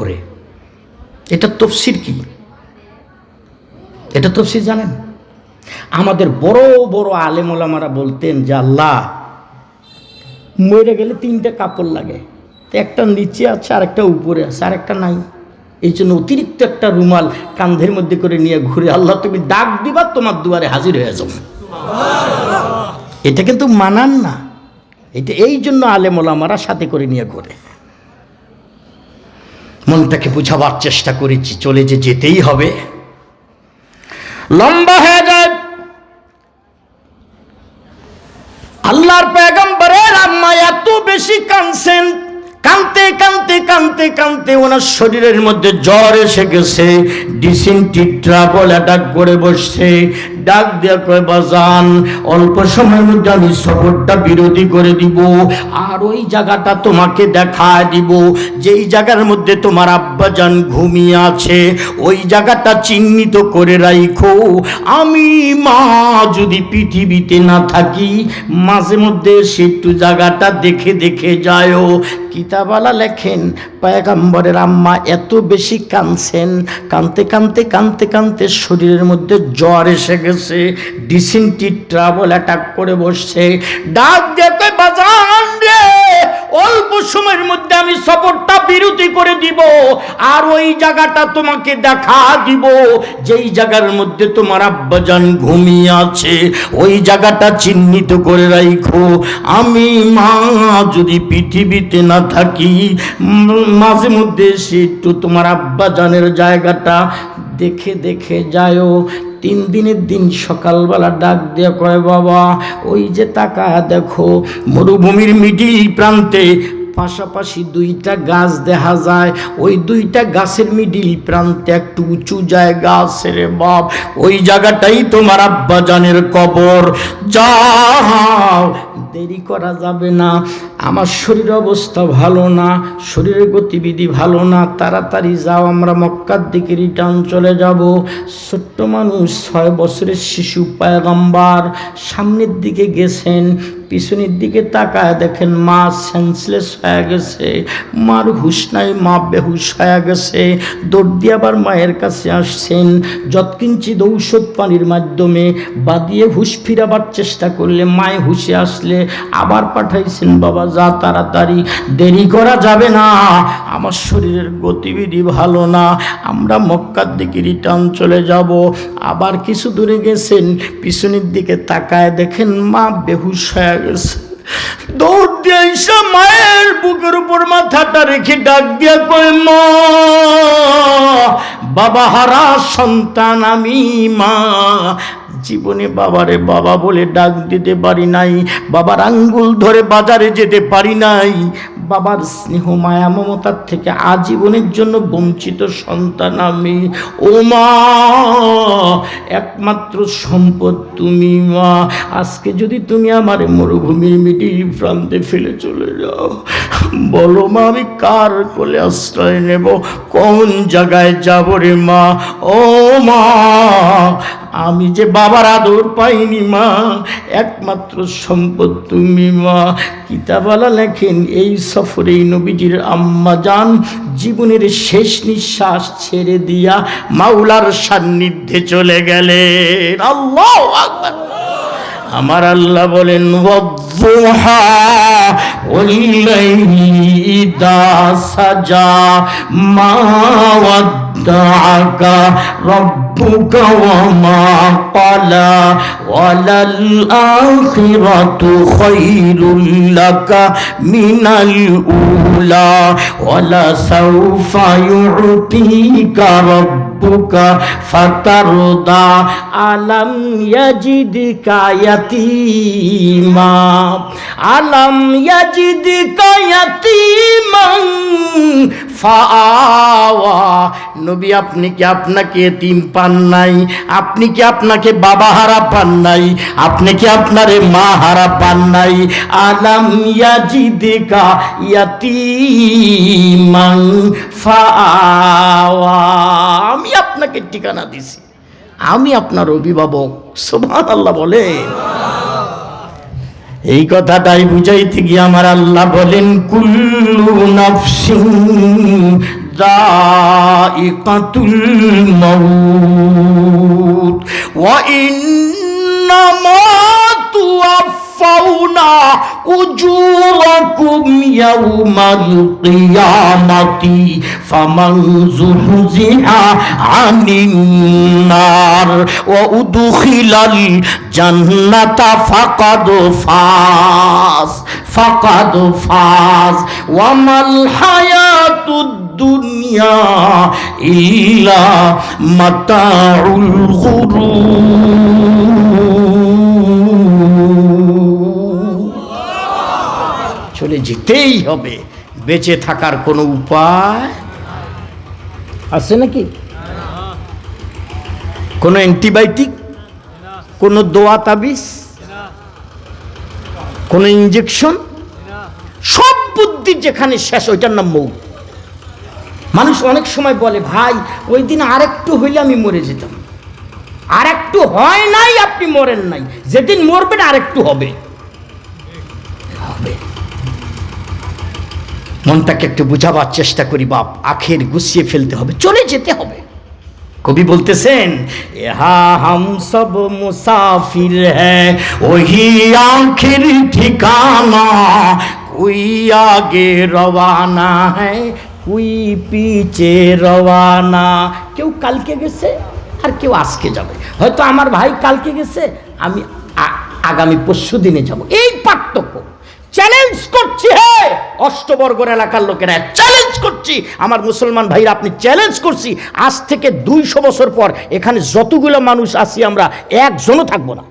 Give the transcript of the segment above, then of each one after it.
ঘোরে এটা তফসির কি? এটা তফসির জানেন? আমাদের বড় বড় আলেমোলামারা বলতেন যে, আল্লাহ, মরে গেলে তিনটে কাপড় লাগে। তো একটা নিচে আছে আর একটা উপরে আছে আর একটা নাই। এই জন্য অতিরিক্ত একটা রুমাল কান্ধের মধ্যে করে নিয়ে ঘুরে, আল্লাহ, তুমি ডাক দিবা, তোমার দুয়ারে হাজির হয়ে যাও এটা কিন্তু মানান না। এটা এই জন্য আলেমোলামারা সাথে করে নিয়ে ঘোরে। মনটাকে বুঝাবার চেষ্টা করেছি, চলে যে যেতেই হবে। লম্বা হয়ে যায়। আল্লাহর পেগম্বরের আম্মা এত বেশি কানছেন কানতে কানতে কানতে কানতে ওনার শরীরের মধ্যে জ্বর এসে গেছে ডিসেন্টি ট্রাবল অ্যাটাক করে বসছে ডাক দেওয়া কয়, বাজান, অল্প সময়ের মধ্যে আমি সফরটা বিরোধী করে দিব আর ওই জায়গাটা তোমাকে দেখায় দিব। যেই জায়গার মধ্যে তোমার আব্বাজান ঘুমিয়ে আছে, ওই জায়গাটা চিহ্নিত করে রাইখো। আমি মা যদি পৃথিবীতে না থাকি, মাঝে মধ্যে সে একটু জায়গাটা দেখে দেখে যায়ও। কিতাবালা লেখেন পয়গাম্বরের আম্মা এত বেশি কাঁদছেন, কাঁদতে কাঁদতে কাঁদতে কাঁদতে শরীরের মধ্যে জ্বর এসে গেছে ডিসেন্টি ট্রাভেল অ্যাটাক করে বসছে। ডাক দেখে বাজান! রে অল্প সময়ের মধ্যে আমি সফরটা বিরতি করে দিব। আর ওই জায়গাটা তোমাকে দেখা দিব। যেই জায়গার মধ্যে তোমার আব্বাজান ঘুমিয়ে আছে, ওই জায়গাটা চিহ্নিত করে রাখো আমি মা, যদি পৃথিবীতে না থাকি মাঝে মধ্যে সে একটু তোমার আব্বাজানের জায়গাটা দেখে দেখে যায়ও। তিন দিনের দিন সকালবেলা ডাক দিয়ে কয়, বাবা, ওই যে তাকা দেখো, মরুভূমির মিটি প্রান্তে পাশাপাশি দুইটা গাছ দেখা যায়। ওই দুইটা গাছের মিডিল প্রান্তে একটু উঁচু জায়গা আছে রে বাপ। ওই জায়গাটাই তোমার আব্বাজানের কবর। যাও, দেরি করা যাবে না। আমার শরীর অবস্থা ভালো না, শরীরের গতিবিধি ভালো না। তাড়াতাড়ি যাও, আমরা মক্কার দিকে রিটার্ন চলে যাব। ছোট্ট মানুষ, ছয় বছরের শিশু, পায়গাম্বার, সামনের দিকে গেছেন। পিছনের দিকে তাকায় দেখেন মা সেন্সলেস হয়ে গেছে। মার হুশ নাই, মা বেহুশ হয়ে গেছে। দৌড় দিয়ে আবার মায়ের কাছে আসছেন। যৎকিঞ্চিত ঔষধ পানির মাধ্যমে বাদিয়ে হুশ ফিরাবার চেষ্টা করলে মায়ে হুশে আসলে আবার পাঠাইছেন, বাবা, যা তাড়াতাড়ি, দেরি করা যাবে না। আমার শরীরের গতিবিধি ভালো না। আমরা মক্কার দিকে রিটার্ন চলে যাব। আবার কিছু দূরে গেছেন। পিছনের দিকে তাকায় দেখেন মা বেহুশ হয়ে গেছে। দৌড় দিয়ে এসে মায়ের বুকের উপর মাথাটা রেখে ডাক দিয়া কয়, মা, বাবা হারা সন্তান আমি, মা। জীবনে বাবারে বাবা বলে ডাক দিতে পারি নাই, বাবার আঙ্গুল ধরে বাজারে যেতে পারি নাই। বাবার স্নেহ মায়া মমতার থেকে আজীবনের জন্য বঞ্চিত সন্তান আমি। ও মা, একমাত্র সম্পদ তুমি মা। আজকে যদি তুমি আমার মরুভূমির মিডিল প্রান্তে ফেলে চলে যাও, বলো মা, আমি কার কোলে আশ্রয় নেব? কোন জায়গায় যাব রে মা? ও মা আমি যে বাবার আদর পাইনি, মা, একমাত্র সম্পদ তুমি, মা। কিতাবালা লেখেন, এই সফরে নবীজির আম্মা যান, জীবনের শেষ নিঃশ্বাস ছেড়ে দিয়া মাওলার সান্নিধ্যে চলে গেলেন। আল্লাহ আমার আল্লাহ বলেন সাজা মা متعك ربك وما قلى وللآخرة خير لك من الأولى ولسوف يعطيك ربك ربك فترضى ألم يجدك يتيما ألم يجدك يتيما নবী, আপনি কি আপনাকে এতিম পান নাই? আপনি কি আপনাকে বাবা হারা পান নাই? আপনি কি আপনারে মা হারা পান নাই? আলাম ইয়াজিদিকা ইয়াতিমান ফাওয়া। আমি আপনাকে ঠিকানা দিছি। আমি আপনার অভিভাবক। সোভান আল্লাহ বলেন। এই কথাটাই বুঝাইতে গিয়ে আমার আল্লাহ বলেন, কুল্লু নফসিং দাইকাতুল মউত, ওয়া ইন্নামা তুওয়াফাউনা উজুরাকুম ইয়াউমাল কিয়ামাতি ফামান যুহজিহা আনিন নার ওয়া উদখিলাল জান্নাতা ফাকাদ ফাজ ফাকাদ ফাজ ওয়ামাল হায়াতুদ দুনিয়া ইল্লা মাতাউল গুরুর যেতেই হবে। বেঁচে থাকার কোনো উপায় আছে নাকি? কোনো অ্যান্টিবায়োটিক? কোনো দোয়া তাবিজ? কোনো ইঞ্জেকশন সব বুদ্ধি যেখানে শেষ, ওইটার নাম মৌ। মানুষ অনেক সময় বলে, ভাই, ওই দিন আরেকটু হইলে আমি মরে যেতাম। আর একটু হয় নাই, আপনি মরেন নাই। যেদিন মরবেন আরেকটু হবে হবে। মনটাকে একটু বুঝাবার চেষ্টা করি, বাপ, আখের গুছিয়ে ফেলতে হবে, চলে যেতে হবে। কবি বলতেছেন ইহা হাম সব মুসাফির হ্যাঁ ওহি আখের ঠিকানা, কুই আগে রওয়ানা হ্যাঁ কুই পিছে রওয়ানা। কেউ কালকে গেছে, আর কেউ আজকে যাবে। হয়তো আমার ভাই কালকে গেছে, আমি আগামী পরশু দিনে যাব। এই পার্থক্য। চ্যালেঞ্জ করছি, হে! অষ্টবর্গর এলাকার লোকেরা চ্যালেঞ্জ করছি। আমার মুসলমান ভাইরা, আপনি চ্যালেঞ্জ করছি। আজ থেকে দুইশো বছর পর এখানে যতগুলো মানুষ আছি আমরা, একজনও থাকব না।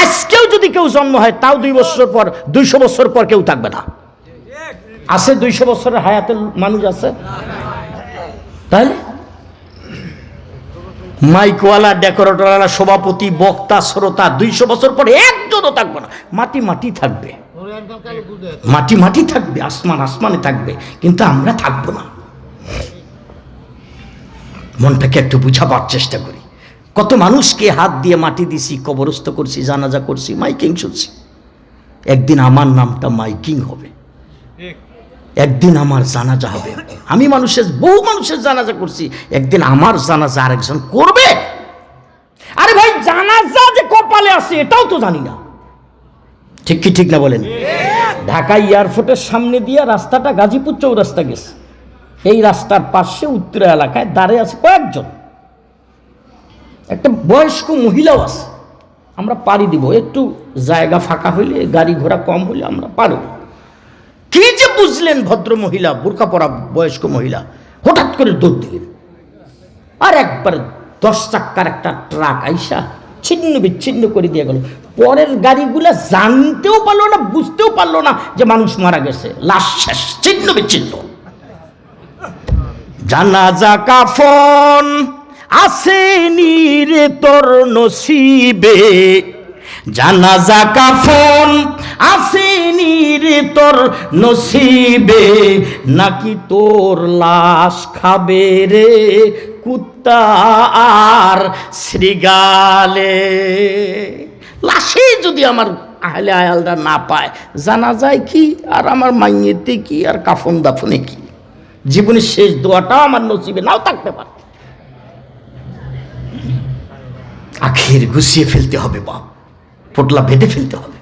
আজকেও যদি কেউ জন্ম হয়, তাও দুই বছর পর, দুইশো বছর পর কেউ থাকবে না। আছে দুইশো বছরের হায়াতের মানুষ আছে? তাহলে মাইকওয়ালা, ডেকোরেটরওয়ালা, সভাপতি, বক্তা, শ্রোতা, দুইশো বছর পরে একজনও থাকবে না। মাটি মাটি থাকবে। মাটি মাটি থাকবে, আসমান আসমানে থাকবে, কিন্তু আমরা থাকব না। মনটাকে একটু বুঝাবার চেষ্টা করি। কত মানুষকে হাত দিয়ে মাটি দিছি, কবরস্থ করছি, জানাজা করছি, মাইকিং শুনছি। একদিন আমার নামটা মাইকিং হবে। একদিন আমার জানাজা হবে। আমি মানুষের, বহু মানুষের জানাজা করছি। একদিন আমার জানাজা আরেকজন করবে। আরে ভাই, জানাজা যে কপালে আছে, এটাও তো জানি না। ঠিক কি ঠিক না বলেন? ঢাকা এয়ারপোর্টের সামনে দিয়ে রাস্তাটা গাজীপুর চৌরাস্তা গেছে। এই রাস্তার পাশে উত্তরা এলাকায় দাঁড়িয়ে আছে কয়েকজন। একটা বয়স্ক মহিলাও আছে। আমরা পাড়ি দিব। একটু জায়গা ফাঁকা হইলে, গাড়ি ঘোড়া কম হইলে আমরা পারব। কি যে বুঝলেন ভদ্র মহিলা বোরকা পরা বয়স্ক মহিলা? হঠাৎ করে দৌড় দিলেন। আর একবার দশ চাক্কার একটা ট্রাক আইসা ছিন্ন বিচ্ছিন্ন করে দিয়ে গেল। পরের গাড়িগুলা জানতেও পারল না, বুঝতেও পারল না যে মানুষ মারা গেছে। লাশ শেষ, ছিন্ন বিচ্ছিন্ন। জানাজা কাফন আসেনি রে তোর নসিবে। জানাজা কাফন আসেনি রে তোর নসিবে নাকি তোর লাশ খাবে রে কুত্তা আর শ্রীগালে লাশে যদি আমার আহলে আয়ালরা না পায়, জানা যায় কি? আর আমার মাইয়েতে কি? আর কাফন দাফনে কি? জীবনের শেষ দোয়াটাও আমার নসিবে নাও থাকতে পারে। আখের গুছিয়ে ফেলতে হবে বাপ, পোটলা বেঁধে ফেলতে হবে।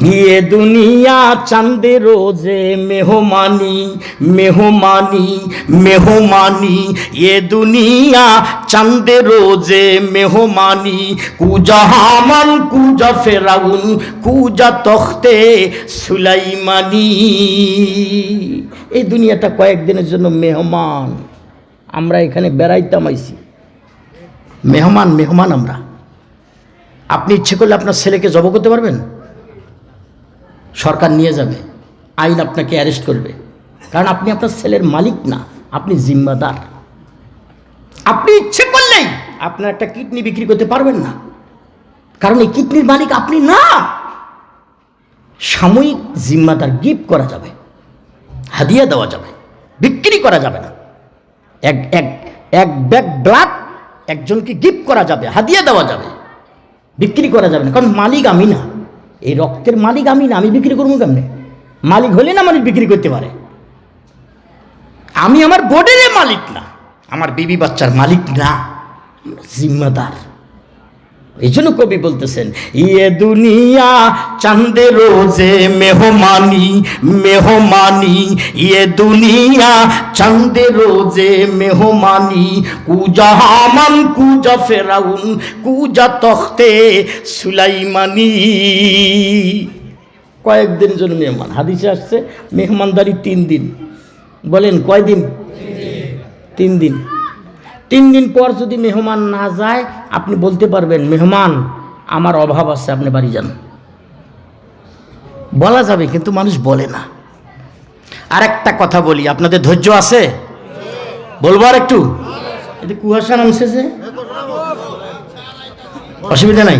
ये दुनिया चंद रोजे मेहमानी मेहमानी मेहमानी ये दुनिया चंद रोजे मेहमानी कुजा हामन कुजा फेराउन কুজা তখতে সুলাইমানি এই দুনিয়াটা কয়েকদিনের জন্য মেহমান আমরা এখানে বেড়াইতাম আইছি মেহমান মেহমান আমরা আপনি ইচ্ছে করলে আপনার ছেলেকে জব করতে পারবেন সরকার নিয়ে যাবে, আইন আপনাকে অ্যারেস্ট করবে। কারণ আপনি আপনার ছেলের মালিক না, আপনি জিম্মাদার। আপনি ইচ্ছে করলেই আপনার একটা কিডনি বিক্রি করতে পারবেন না। কারণ এই কিডনির মালিক আপনি না। সাময়িক জিম্মাদার গিফট করা যাবে, হাদিয়া দেওয়া যাবে, বিক্রি করা যাবে না। এক এক এক ব্যাগ ব্লাড একজনকে গিফট করা যাবে, হাদিয়া দেওয়া যাবে, বিক্রি করা যাবে না। কারণ মালিক আমি না। এই রক্তের মালিক আমি না, আমি বিক্রি করব কেমনে? মালিক হলে না মালিক বিক্রি করতে পারে? আমি আমার বোর্ডের মালিক না, আমার বিবি বাচ্চার মালিক না জিম্মাদার। এই জন্য কবি বলতেছেন ইয়ে দুনিয়া চাঁদে রোজে মেহমানি মেহমানি ইয়ে দুনিয়া চাঁদে রোজে মেহমানি, কুজা হামান, কুজা ফেরাউন, কুজা তখতে সুলাইমানি। কয়েকদিন জন্য মেহমান, হাদিসে আসছে, মেহমানদারি তিন দিন। বলেন কয়দিন? তিন দিন। তিন দিন পর যদি মেহমান না যায়, আপনি বলতে পারবেন, মেহমান, আমার অভাব আছে, আপনি বাড়ি যান। বলা যাবে, কিন্তু মানুষ বলে না। আর একটা কথা বলি, আপনাদের ধৈর্য আছে? বলব আর একটু এতে কুয়াশা নামছে যে। অসুবিধা নাই?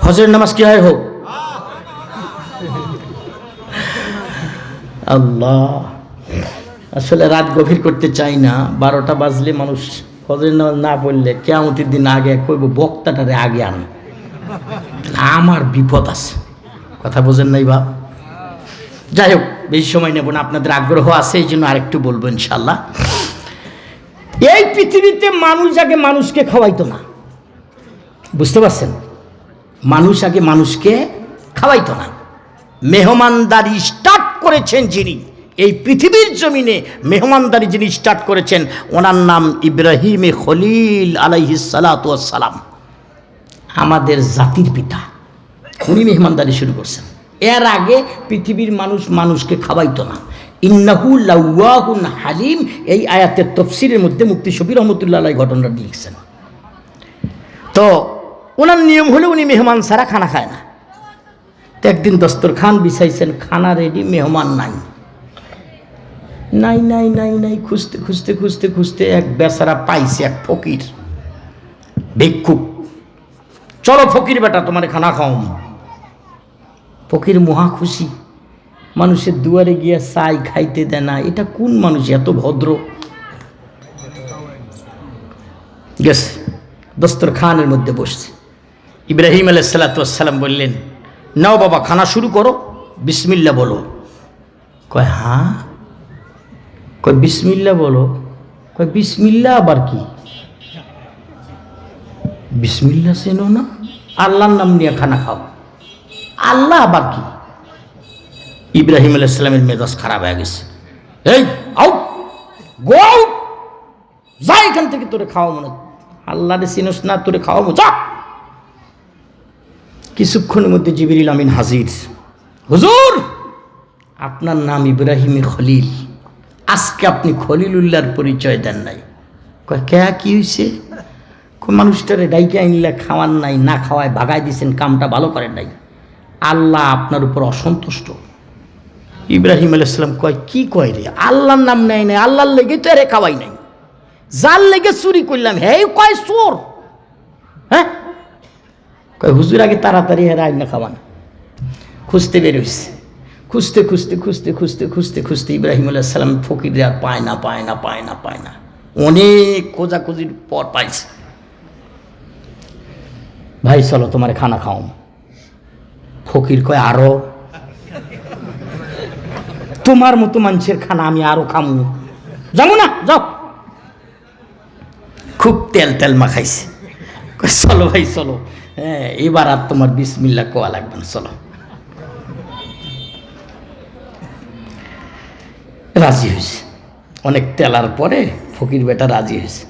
ফজরের নামাজ কি হয় হোক? আল্লাহ। আসলে রাত গভীর করতে চাই না। বারোটা বাজলে মানুষ ফজরের নামাজ না পড়লে কেমতির দিন আগে কইব, বক্তাটারে আগে আন। আমার বিপদ আছে। কথা বোঝেন নাই বা? যাই হোক, বেশি সময় নেব না, আপনাদের আগ্রহ আছে, এই জন্য আরেকটু বলব ইনশাল্লাহ এই পৃথিবীতে মানুষ আগে মানুষকে খাওয়াইতো না। বুঝতে পারছেন? মানুষ আগে মানুষকে খাওয়াইতো না। মেহমানদারি স্টার্ট করেছেন যিনি। এই পৃথিবীর জমিনে মেহমানদারি যিনি স্টার্ট করেছেন, ওনার নাম ইব্রাহিম খলিল আলাইহিসালাম আমাদের জাতির পিতা। উনি মেহমানদারি শুরু করছেন। এর আগে পৃথিবীর মানুষ মানুষকে খাওয়াইতো না। ইন্নাহু হালিম, এই আয়াতের তফসিরের মধ্যে মুক্তি শফির রহমতুল্লাহ ঘটনাটা লিখছেন। তো ওনার নিয়ম হলে উনি মেহমান ছাড়া খানা খায় না। একদিন দস্তরখান বিছাইছেন, খানা রেডি মেহমান নাই। নাই নাই নাই নাই, খুঁজতে খুঁজতে খুঁজতে খুঁজতে এক বেচারা পাইছে এক ফকির। ভিক্ষুক। চলো ফকির বেটা, তোমার খানা খাও ফকির মহা খুশি। মানুষের দুয়ারে গিয়া চাই খাইতে দেয় না। এটা কোন মানুষ এত ভদ্র? গেছে, দস্তরখানের মধ্যে বসছে। ইব্রাহিম আলাইসাল্লাম বললেন, নাও বাবা, খানা শুরু করো। বিসমিল্লা বলো। কয় হ্যাঁ? কয়, বিসমিল্লা বলো। কয়, বিসমিল্লা আবার কি? বিসমিল্লা চেনো না? আল্লাহর নাম নিয়ে খানা খাও। আল্লাহ আবার কি? ইব্রাহিম আলাইসালামের মেজাজ খারাপ হয়ে গেছে। এই, আউট! গো যা এখান থেকে তোরে খাওয়া মনে আল্লাহরে চিনস না, তোরে খাওয়াবো, যা! কিছুক্ষণের মধ্যে জিবিরিল আমিন হাজির। হুজুর, আপনার নাম ইব্রাহিম খলিল। আজকে আপনি খলিলুল্লাহর পরিচয় দেন নাই। কয়, কে, কি হয়েছে মানুষটারে ডাইকে আইনলে খাওয়ার নাই, না খাওয়ায় ভাগাই দিয়েছেন কামটা ভালো করেন নাই। আল্লাহ আপনার উপর অসন্তুষ্ট। ইব্রাহিম আলাইসালাম কয়, কি কয় রে? আল্লাহর নাম নেয় নাই, আল্লাহর লেগে তো এরে খাওয়াই নাই। যার লেগে চুরি করলাম, হে, কয় চোর? হ্যাঁ? কয়, হুজুর আগে তাড়াতাড়ি হেরা আইনা খাওয়ান। খুঁজতে বেরোইছে খুঁজতে খুঁজতে খুঁজতে খুঁজতে খুঁজতে খুঁজতে ইব্রাহিম আলাইসালাম ফকির আর পায় না পায় না পায় না পায় না। অনেক খোঁজাখুঁজির পর পাইছে। ভাই, চলো তোমার খানা খাও ফকির কয়, আরও? তোমার মতো মানুষের খানা আমি আরও খামু। যাব না, যাও। খুব তেল তেল মাখাইছে। চলো ভাই, চলো। হ্যাঁ এবার আর তোমার বিসমিল্লা কোয়া লাগবে না, চলো। রাজি হয়েছে। অনেক তেলার পরে ফকির বেটা রাজি হয়েছে।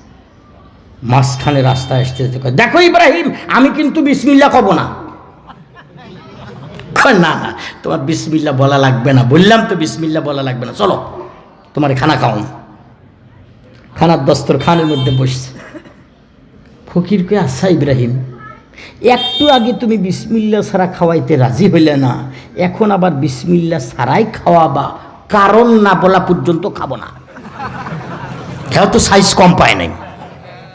মাঝখানে রাস্তায় আসতে কয়, দেখো ইব্রাহিম আমি কিন্তু বিসমিল্লা কব না। না না তোমার বিসমিল্লা বলা লাগবে না। বললাম তো বিসমিল্লা বলা লাগবে না। চলো তোমার খানা খাও খানার দস্তর খানের মধ্যে বসছে। ফকির কে আচ্ছা ইব্রাহিম একটু আগে তুমি বিসমিল্লা ছাড়া খাওয়াইতে রাজি হইলে না এখন আবার বিসমিল্লা ছাড়াই খাওয়াবা। কারণ না বলা পর্যন্ত খাব না। খেয়াল তো সাইজ কম পায় নাই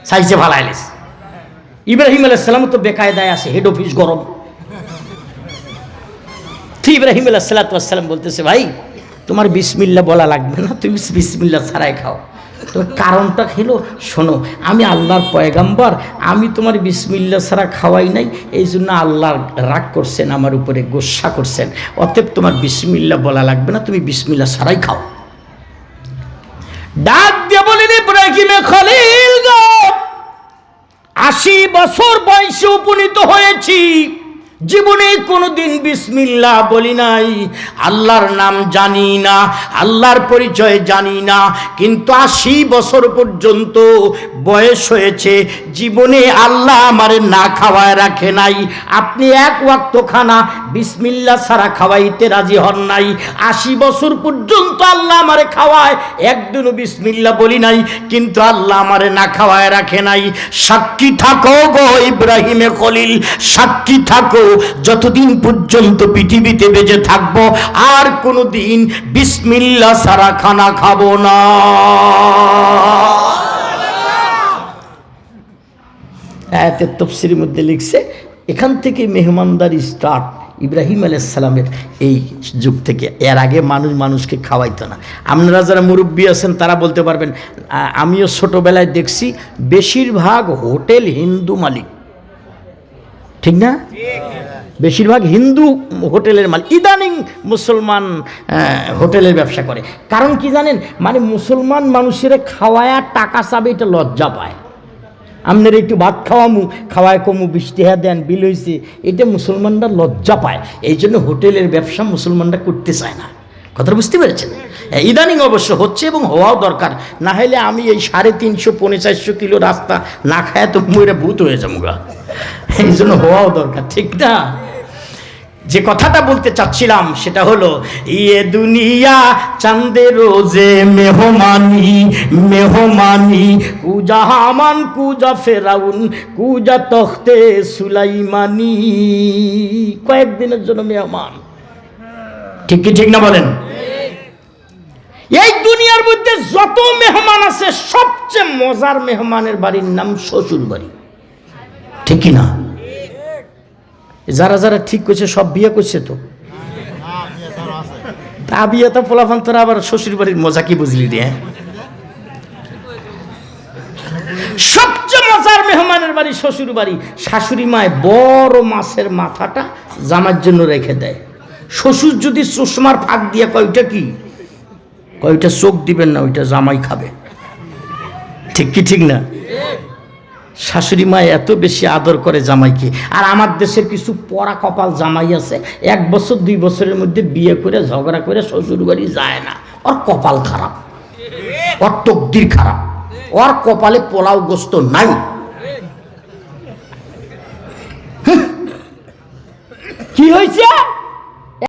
সাইজে ভালো আইলিস ইব্রাহিম আলাইসালাম তো বেকায়দায় আছে হেড অফিস গরম। ইব্রাহিম আলাহ সাল্লাম বলতেছে, ভাই, তোমার বিসমিল্লা বলা লাগবে না, তুমি বিসমিল্লা ছাড়াই খাও। তো কারণটা হলো শোনো, আমি আল্লাহর পয়গাম্বর, আমি তোমার বিসমিল্লা ছাড়া খাওয়াই নাই, এই জন্য আল্লাহর রাগ করছেন, আমার উপরে গোসা করছেন। অতএব তোমার বিসমিল্লা বলা লাগবে না, তুমি বিসমিল্লা ছাড়াই খাও। ডাক দিয়ে বলেন, ইব্রাহিমে খলিল আশি বছর বয়সে উপনীত হয়েছি। জীবনে কোনোদিন বিসমিল্লা বলি নাই। আল্লাহর নাম জানি না, আল্লাহর পরিচয় জানি না, কিন্তু আশি বছর পর্যন্ত বয়স হয়েছে, জীবনে আল্লাহ আমারে না খাওয়ায় রাখে নাই। আপনি এক ওয়াক্ত খানা বিসমিল্লা ছাড়া খাওয়াইতে রাজি হন নাই। আশি বছর পর্যন্ত আল্লাহ আমারে খাওয়ায়, একদিনও বিসমিল্লা বলি নাই, কিন্তু আল্লাহ আমারে না খাওয়ায় রাখে নাই। সাক্ষী থাকো গো ইব্রাহিমে খলিল, সাক্ষী থাকো যতদিন পর্যন্ত পৃথিবীতে বেঁচে থাকব, আর কোনো দিন বিসমিল্লা সারা খানা খাব না। আয়াতের তফসিরের মধ্যে লিখছে, এখান থেকে মেহমানদারি স্টার্ট ইব্রাহিম আলাইসালামের এই যুগ থেকে। এর আগে মানুষ মানুষকে খাওয়াইতো না। আপনারা যারা মুরব্বী আছেন, তারা বলতে পারবেন আমিও ছোটোবেলায় দেখছি, বেশিরভাগ হোটেল হিন্দু মালিক। ঠিক না? বেশিরভাগ হিন্দু হোটেলের মাল ইদানিং মুসলমান হোটেলের ব্যবসা করে। কারণ কি জানেন? মানে মুসলমান মানুষের খাওয়ায়া টাকা চাবে, এটা লজ্জা পায়। আপনার একটু ভাত খাওয়ামু, খাওয়ায় কমু বৃষ্টি হ্যাঁ দেন, বিল হয়েছে এটা মুসলমানরা লজ্জা পায়। এই জন্য হোটেলের ব্যবসা মুসলমানরা করতে চায় না। কথাটা বুঝতে পেরেছেন? ইদানিং অবশ্য হচ্ছে এবং হওয়াও দরকার। না হলে আমি এই সাড়ে তিনশো, পৌনে চারশো কিলো রাস্তা না খায় তো মরে ভূত হয়ে যাব গা। এই জন্য হওয়াও দরকার, ঠিক না? যে কথাটা বলতে চাচ্ছিলাম সেটা হলো ইয়ে দুনিয়া চাঁদে রোজে মেহমানি মেহমানি, কুজা হামান, কুজা ফেরাউন, কুজা তখতে সুলাইমানি। কয়েকদিনের জন্য মেহমান। ঠিক কি ঠিক না বলেন? এই দুনিয়ার মধ্যে যত মেহমান আছে সবচেয়ে মজার মেহমানের বাড়ির নাম শ্বশুর বাড়ি। ঠিক কি না? যারা যারা ঠিক করছে সব বিয়ে করছে তো? তা বিয়ে তো পোলাফান তোরা আবার শ্বশুর বাড়ির মজা কি বুঝলি রে হ্যাঁ? সবচেয়ে মজার মেহমানের বাড়ি শ্বশুর বাড়ি। শাশুড়ি মায় বড় মাছের মাথাটা জামার জন্য রেখে দেয়। শ্বশুর যদি চশমার ফাঁক দিয়ে কয়টা কি? কয়টা চোখ দিবেন না, ওইটা জামাই খাবে। ঠিক কি ঠিক না? শাশুড়ি মা এত বেশি আদর করে জামাইকে। আর আমার দেশের কিছু পরা কপাল জামাই আছে, এক বছর, দুই বছরের মধ্যে বিয়ে করে, ঝগড়া করে শ্বশুর বাড়ি যায় না। ওর কপাল খারাপ। ওর তকদির খারাপ। ওর কপালে পোলাও গোস্ত নাই। কি হয়েছে